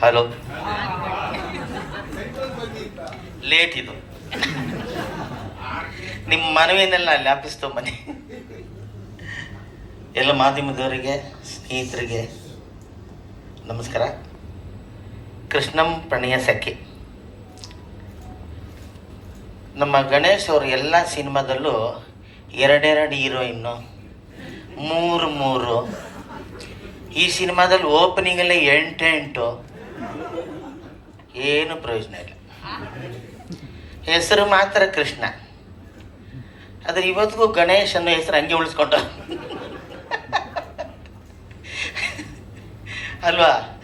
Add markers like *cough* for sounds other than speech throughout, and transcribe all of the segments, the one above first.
Hello. *laughs* Late ಇದು. ನಿಮ್ಮ ಮನವಿನೆಲ್ಲ ಲ್ಯಾಪಿಸ್ತು ಮನೆ ಬನ್ನಿ ಎಲ್ಲ ಮಾಧ್ಯಮದವರಿಗೆ ಸ್ನೇಹಿತರಿಗೆ ನಮಸ್ಕಾರ. ಕೃಷ್ಣಂ ಪ್ರಣಯ ಸಖಿ. ನಮ್ಮ ಗಣೇಶ್ ಅವರು ಎಲ್ಲ ಸಿನಿಮಾದಲ್ಲೂ ಎರಡೆರಡು ಹೀರೋಯಿನ್ನು. ಮೂರು ಮೂರು. ಈ ಸಿನಿಮಾದಲ್ಲಿ ಓಪನಿಂಗಲ್ಲೇ ಎಂಟೆಂಟು ಏನು ಪ್ರಯೋಜನ ಇಲ್ಲ. ಹೆಸರು ಮಾತ್ರ ಕೃಷ್ಣ. ಆದರೆ ಇವತ್ತಿಗೂ ಗಣೇಶ್ ಅನ್ನೋ ಹೆಸರು ಹಂಗೆ ಉಳಿಸ್ಕೊಂಡ. ಅಲ್ವಾ?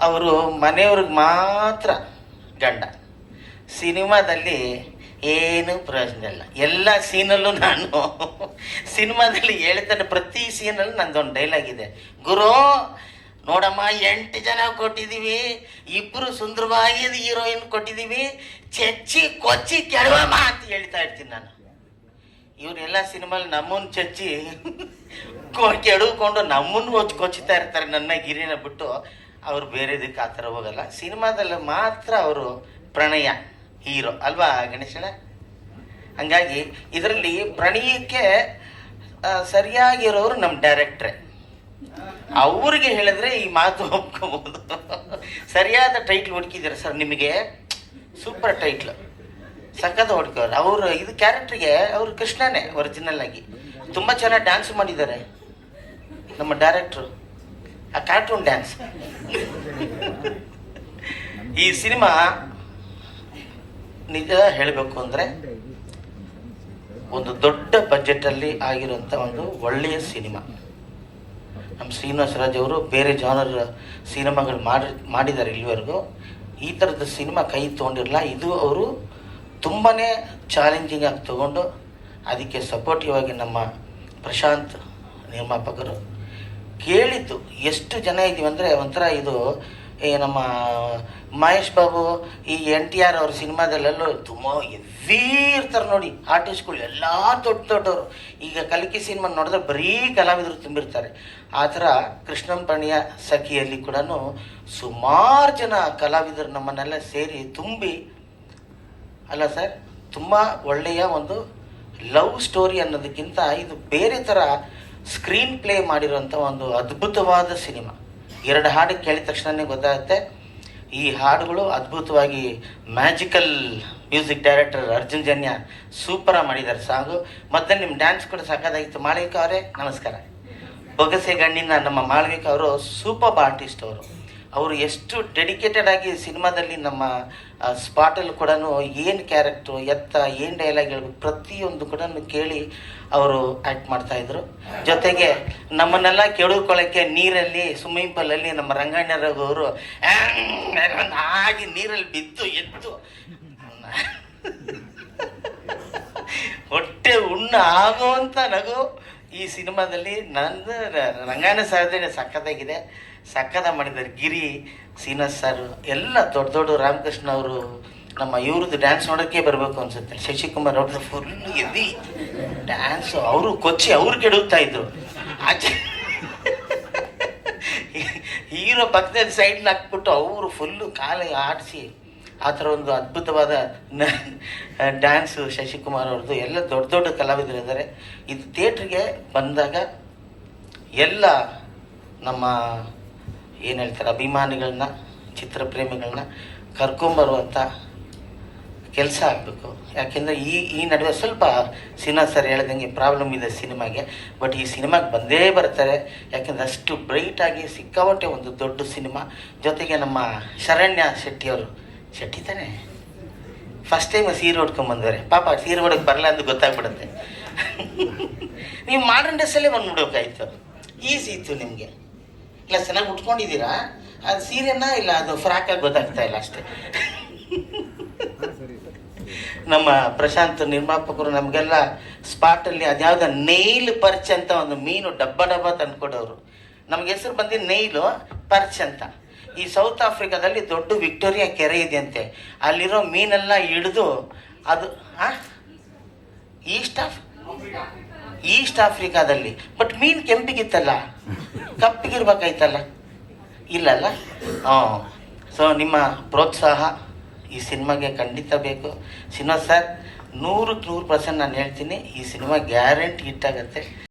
ಅವರು ಮನೆಯವ್ರಿಗೆ ಮಾತ್ರ ಗಂಡ. ಸಿನಿಮಾದಲ್ಲಿ ಏನು ಪ್ರಯೋಜನ ಇಲ್ಲ. ಎಲ್ಲ ಸೀನಲ್ಲೂ ನಾನು ಸಿನಿಮಾದಲ್ಲಿ ಹೇಳ್ತಾನೆ ಪ್ರತಿ ಸೀನಲ್ಲೂ ನಂದೊಂದು ಡೈಲಾಗ್ ಇದೆ. ಗುರು, ನೋಡಮ್ಮ, ಎಂಟು ಜನ ಕೊಟ್ಟಿದ್ದೀವಿ. ಇಬ್ಬರು ಸುಂದರವಾಗಿ ಹೀರೋಯಿನ್ ಕೊಟ್ಟಿದ್ದೀವಿ. ಚಚ್ಚಿ, ಕೊಚ್ಚಿ, ಕೆಡವಮ್ಮ ಅಂತ ಹೇಳ್ತಾ ಇರ್ತೀನಿ ನಾನು. ಇವರೆಲ್ಲ ಸಿನಿಮಾಲಿ ನಮ್ಮನ್ನು ಚಚ್ಚಿ ಕೊ- ಕೆಡವ್ಕೊಂಡು ನಮ್ಮನ್ನು ಹೊಚ್ಚಿ ಕೊಚ್ಚುತ್ತಾ ಇರ್ತಾರೆ ನನ್ನ ಗಿರಿನ ಬಿಟ್ಟು. ಅವ್ರು ಬೇರೆದಕ್ಕೆ ಆ ಥರ ಹೋಗಲ್ಲ. ಸಿನಿಮಾದಲ್ಲಿ ಮಾತ್ರ ಅವರು ಪ್ರಣಯ. ಹೀರೋ. ಅಲ್ವಾ ಗಣೇಶನ ಹಂಗಾಗಿ ಇದರಲ್ಲಿ ಪ್ರಣಯಕ್ಕೆ ಸರಿಯಾಗಿರೋರು ನಮ್ಮ ಡೈರೆಕ್ಟ್ರೆ. ಅವ್ರಿಗೆ ಹೇಳಿದ್ರೆ ಈ ಮಾತು ಒಪ್ಕೋಬಹುದು. ಸರಿಯಾದ ಟೈಟ್ಲ್ ಹುಡುಕಿದ್ದೀರ ಸರ್ ನಿಮಗೆ? Super title. ಸಖತ್ ಹೊಡ್ಕೋರು. ಅವರು, ಇದು ಕ್ಯಾರೆಕ್ಟ್ರಿಗೆ ಅವರು ಕೃಷ್ಣನೇ ಒರಿಜಿನಲ್ ಆಗಿ. ತುಂಬ ಚೆನ್ನಾಗಿ ಡ್ಯಾನ್ಸ್ ಮಾಡಿದ್ದಾರೆ ನಮ್ಮ ಡೈರೆಕ್ಟ್ರು. ಆ ಕಾರ್ಟೂನ್ ಡ್ಯಾನ್ಸ್ ಈ ಸಿನಿಮಾ ನಿಜ ಹೇಳಬೇಕು ಅಂದರೆ ಒಂದು ದೊಡ್ಡ ಬಜೆಟಲ್ಲಿ ಆಗಿರುವಂಥ ಒಂದು ಒಳ್ಳೆಯ ಸಿನಿಮಾ. ನಮ್ಮ ಶ್ರೀನಿವಾಸ ರಾಜ್ ಅವರು ಬೇರೆ ಜಾನರ್ ಸಿನಿಮಾಗಳು ಮಾಡಿ, ಮಾಡಿದ್ದಾರೆ ಇಲ್ಲಿವರೆಗೂ. ಈ ಥರದ ಸಿನಿಮಾ ಕೈ ತೊಗೊಂಡಿರಲ್ಲ, ಇದು ಅವರು ತುಂಬಾ ಚಾಲೆಂಜಿಂಗ್ ಆಗಿ ತಗೊಂಡು ಅದಕ್ಕೆ ಸಪೋರ್ಟಿವ್ ಆಗಿ ನಮ್ಮ ಪ್ರಶಾಂತ್ ನಿರ್ಮಾಪಕರು ಕೇಳಿದ್ದು ಎಷ್ಟು ಜನ ಇದ್ದೀವಿ ಅಂದರೆ ಒಂಥರ ಇದು ಈ ನಮ್ಮ ಮಹೇಶ್ ಬಾಬು ಈ ಎನ್ ಟಿ ಆರ್ ಅವ್ರ ಸಿನಿಮಾದಲ್ಲೆಲ್ಲೂ ತುಂಬ ಎವ್ವಿ ಇರ್ತಾರೆ ನೋಡಿ. ಆರ್ಟಿಸ್ಟ್ಗಳು ಎಲ್ಲ ದೊಡ್ಡ ದೊಡ್ಡವರು. ಈಗ ಕಲಿಕೆ ಸಿನಿಮಾ ನೋಡಿದ್ರೆ ಬರೀ ಕಲಾವಿದರು ತುಂಬಿರ್ತಾರೆ. ಆ ಥರ ಕೃಷ್ಣಂ ಪಣಿಯ ಸಖಿಯಲ್ಲಿ ಕೂಡ ಸುಮಾರು ಜನ ಕಲಾವಿದರು ನಮ್ಮನ್ನೆಲ್ಲ ಸೇರಿ ತುಂಬಿ, ಅಲ್ಲ ಸರ್, ತುಂಬ ಒಳ್ಳೆಯ ಒಂದು ಲವ್ ಸ್ಟೋರಿ ಅನ್ನೋದಕ್ಕಿಂತ ಇದು ಬೇರೆ ಥರ ಸ್ಕ್ರೀನ್ ಪ್ಲೇ ಮಾಡಿರೋಂಥ ಒಂದು ಅದ್ಭುತವಾದ ಸಿನಿಮಾ ಎರಡು ಹಾಡು ಕೇಳಿದ ತಕ್ಷಣವೇ ಗೊತ್ತಾಗುತ್ತೆ. ಈ ಹಾಡುಗಳು ಅದ್ಭುತವಾಗಿ magical music director Arjun Janya ಸೂಪರಾಗಿ ಮಾಡಿದ್ದಾರೆ ಸಾಂಗು. ಮತ್ತೆ ನಿಮ್ಮ ಡ್ಯಾನ್ಸ್ ಕೂಡ ಸಾಕಾಗಿತ್ತು ಮಾಳವಿಕ ಅವರೇ, ನಮಸ್ಕಾರ. ಬೊಗಸೆ ಗಣ್ಣಿನ ನಮ್ಮ ಮಾಳವಿಕ ಅವರು ಸೂಪರ್ ಆರ್ಟಿಸ್ಟ್ ಅವರು. ಅವರು ಎಷ್ಟು ಡೆಡಿಕೇಟೆಡ್ ಆಗಿ ಸಿನಿಮಾದಲ್ಲಿ ನಮ್ಮ ಸ್ಪಾಟಲ್ಲಿ ಕೂಡ ಏನು ಕ್ಯಾರೆಕ್ಟ್ರು ಎತ್ತ, ಏನು ಡೈಲಾಗ್ ಹೇಳಬೇಕು ಪ್ರತಿಯೊಂದು ಕೂಡ ಕೇಳಿ ಅವರು ಆ್ಯಕ್ಟ್ ಮಾಡ್ತಾಯಿದ್ರು ಜೊತೆಗೆ ನಮ್ಮನ್ನೆಲ್ಲ ಕೆಡುಕೊಳ್ಳೋಕ್ಕೆ ನೀರಲ್ಲಿ ಸ್ವಿಮ್ಮಿಂಗ್ ಪೂಲಲ್ಲಿ ನಮ್ಮ ರಂಗಣ್ಣ ರಘು ಅವರು ಆಗಿ ನೀರಲ್ಲಿ ಬಿದ್ದು ಎದ್ದು. ಹೊಟ್ಟೆ ಉಣ್ಣ ಆಗುವಂಥ ನಗು. ಈ ಸಿನಿಮಾದಲ್ಲಿ ನಂದು ರಂಗಾಯಣ ಸಾಧನೆ ಸಖತ್ತಾಗಿದೆ. ಸಖತ್ತ ಮಾಡಿದ್ದಾರೆ. ಗಿರಿ, ಸೀನಾ ಸರ್ ಎಲ್ಲ ದೊಡ್ಡ ದೊಡ್ಡ ರಾಮಕೃಷ್ಣ ಅವರು ನಮ್ಮ ಇವ್ರದ್ದು ಡ್ಯಾನ್ಸ್ ನೋಡೋಕ್ಕೆ ಬರಬೇಕು ಅನ್ಸುತ್ತೆ. ಶಶಿಕುಮಾರ್ ಅವ್ರದ್ದು ಫುಲ್ ಎದ್ದಿ ಡ್ಯಾನ್ಸು ಅವರು ಕೊಚ್ಚಿ ಅವ್ರು ಕೆಡುತ್ತಾ ಇದ್ರು. ಆಚೆ ಹೀರೋ ಪಕ್ಕದಲ್ಲಿ ಸೈಡ್ನ ಹಾಕ್ಬಿಟ್ಟು ಅವರು ಫುಲ್ಲು ಕಾಲ ಆಡಿಸಿ ಆ ಥರ ಒಂದು ಅದ್ಭುತವಾದ ಡ್ಯಾನ್ಸು ಶಶಿಕುಮಾರ್ ಅವ್ರದ್ದು. ಎಲ್ಲ ದೊಡ್ಡ ದೊಡ್ಡ ಕಲಾವಿದರಿದ್ದಾರೆ. ಇದು ಥಿಯೇಟ್ರಿಗೆ ಬಂದಾಗ ಎಲ್ಲ ನಮ್ಮ, ಏನು ಹೇಳ್ತಾರೆ, ಅಭಿಮಾನಿಗಳನ್ನ, ಚಿತ್ರಪ್ರೇಮಿಗಳನ್ನ ಕರ್ಕೊಂಬರುವಂಥ ಕೆಲಸ ಆಗಬೇಕು. ಯಾಕೆಂದರೆ ಈ ಈ ನಡುವೆ ಸ್ವಲ್ಪ ಸಿನಿಮಾ ಸರ್ ಹೇಳ್ದಂಗೆ ಪ್ರಾಬ್ಲಮ್ ಇದೆ ಸಿನಿಮಾಗೆ. ಬಟ್ ಈ ಸಿನಿಮಾಗೆ ಬಂದೇ ಬರ್ತಾರೆ. ಯಾಕೆಂದರೆ ಅಷ್ಟು ಬ್ರೈಟಾಗಿ ಸಿಕ್ಕಾಪಟ್ಟೆ ಒಂದು ದೊಡ್ಡ ಸಿನಿಮಾ. ಜೊತೆಗೆ ನಮ್ಮ ಶರಣ್ಯ ಶೆಟ್ಟಿಯವರು. ಶೆಟ್ಟಿ ತಾನೆ? ಫಸ್ಟ್ ಟೈಮ್ ಸೀರೆ ಬಂದ್ರೆ ಪಾಪ ಸೀರೆ ಉಡೋಕೆ ಬರಲ್ಲ ಅಂತ ಗೊತ್ತಾಗ್ಬಿಡುತ್ತೆ. ನೀವು ಮಾಡರ್ನ್ ಡ್ರೆಸ್ಸಲ್ಲೇ ಬಂದ್ಬಿಡ್ಬೇಕಾಯ್ತು ಈಸಿ ಇತ್ತು ನಿಮಗೆ. ಇಲ್ಲ, ಚೆನ್ನಾಗಿ ಉಟ್ಕೊಂಡಿದ್ದೀರಾ? ಅದು ಸೀರೆನ ಇಲ್ಲ, ಅದು ಫ್ರಾಕಾಗಿ ಗೊತ್ತಾಗ್ತಾ ಇಲ್ಲ ಅಷ್ಟೇ. ನಮ್ಮ ಪ್ರಶಾಂತ್ ನಿರ್ಮಾಪಕರು ನಮಗೆಲ್ಲ ಸ್ಪಾಟಲ್ಲಿ ಅದ್ಯಾವ್ದು ನೈಲ್ ಪರ್ಚ್ ಅಂತ ಒಂದು ಮೀನು ಡಬ್ಬ ಡಬ್ಬ ತಂದ್ಕೊಡೋರು. ನಮ್ಗೆ ಹೆಸರು ಬಂದಿದ್ದು ನೈಲು ಪರ್ಚ್ ಅಂತ. ಈ ಸೌತ್ ಆಫ್ರಿಕಾದಲ್ಲಿ ದೊಡ್ಡ ವಿಕ್ಟೋರಿಯಾ ಕೆರೆ ಇದೆಯಂತೆ. ಅಲ್ಲಿರೋ ಮೀನೆಲ್ಲ ಹಿಡಿದು ಅದು ಈಸ್ಟ್ ಆಫ್, ಈಸ್ಟ್ ಆಫ್ರಿಕಾದಲ್ಲಿ. ಬಟ್ ಮೀನು ಕೆಂಪಿಗಿತ್ತಲ್ಲ, ಕಪ್ಪಿಗಿರ್ಬೇಕಾಯ್ತಲ್ಲ. ಇಲ್ಲಲ್ಲ? ಹಾಂ ಸೊ, ನಿಮ್ಮ ಪ್ರೋತ್ಸಾಹ ಈ ಸಿನಿಮಾಗೆ ಖಂಡಿತ ಬೇಕು. ಸಿನಿಮಾ ಸರ್, ನೂರಕ್ಕೆ ನೂರು ಪರ್ಸೆಂಟ್ ನಾನು ಹೇಳ್ತೀನಿ, ಈ ಸಿನಿಮಾ ಗ್ಯಾರಂಟಿ ಹಿಟ್ ಆಗುತ್ತೆ.